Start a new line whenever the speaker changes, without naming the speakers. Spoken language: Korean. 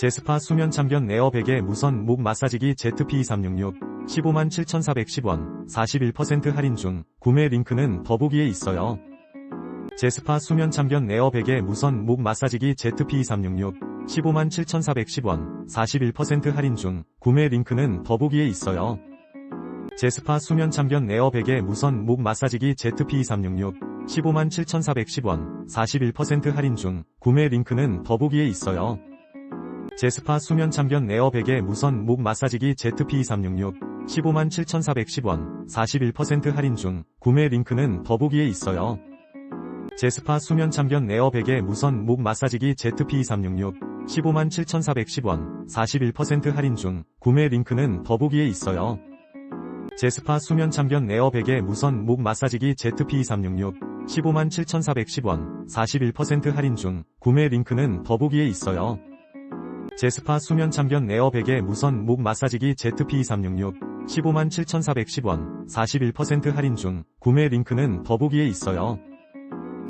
제스파 수면 참견 에어 베개 무선 목 마사지기 ZP366 15만 7,410원 41% 할인 중 구매 링크는 더보기에 있어요. 제스파 수면 참견 에어 베개 무선 목 마사지기 ZP366 15만 7,410원 41% 할인 중 구매 링크는 더보기에 있어요. 제스파 수면 참견 에어 베개 무선 목 마사지기 ZP366 15만 7,410원 41% 할인 중 구매 링크는 더보기에 있어요. 제스파 수면 참견 에어 베개 무선 목 마사지기 ZP366 15만 7,410원 41% 할인 중 구매 링크는 더보기에 있어요. 제스파 수면 참견 에어 베개 무선 목 마사지기 ZP366 15만 7,410원 41% 할인 중 구매 링크는 더보기에 있어요. 제스파 수면 참견 에어 베개 무선 목 마사지기 ZP366 15만 7,410원 41% 할인 중 구매 링크는 더보기에 있어요. 제스파 수면 참견 에어 베개 무선 목 마사지기 ZP366 15만 7,410원 41% 할인 중 구매 링크는 더보기에 있어요.